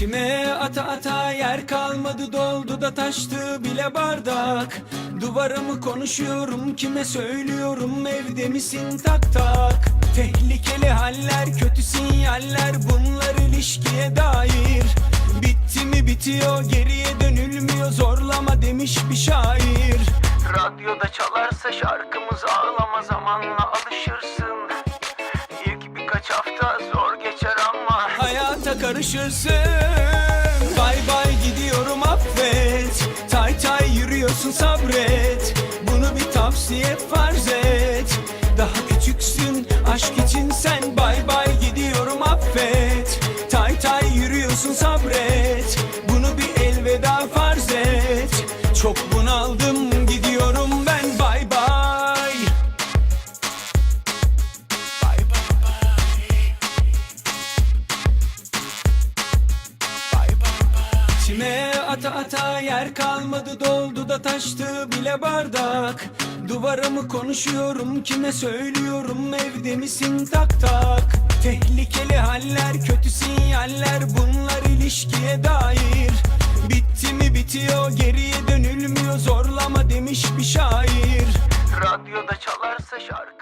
ata ata yer kalmadı doldu da taştı bile bardak. Duvarımı konuşuyorum kime söylüyorum evde misin tak tak? Tehlikeli haller kötü sinyaller bunlar ilişkiye dair. Bitti mi bitiyor geriye dönülmüyor zorlama demiş bir şair. Radyoda çalarsa şarkımız ağlama zamanla alışırsın. İlk birkaç hafta zor Hayata karışırsın. Bay bay gidiyorum affet. Tay tay yürüyorsun sabret. Bunu bir tavsiye farz et. Daha küçüksün aşk için sen. Bay bay gidiyorum affet. Tay tay yürüyorsun sabret. Bunu bir elveda farz et. Çok bunaldım İçime ata ata yer kalmadı doldu da taştı bile bardak. Duvarımı konuşuyorum kime söylüyorum evde misin tak tak? Tehlikeli haller kötü sinyaller bunlar ilişkiye dair. Bitti mi bitiyor geriye dönülmüyor zorlama demiş bir şair. Radyoda çalarsa şarkı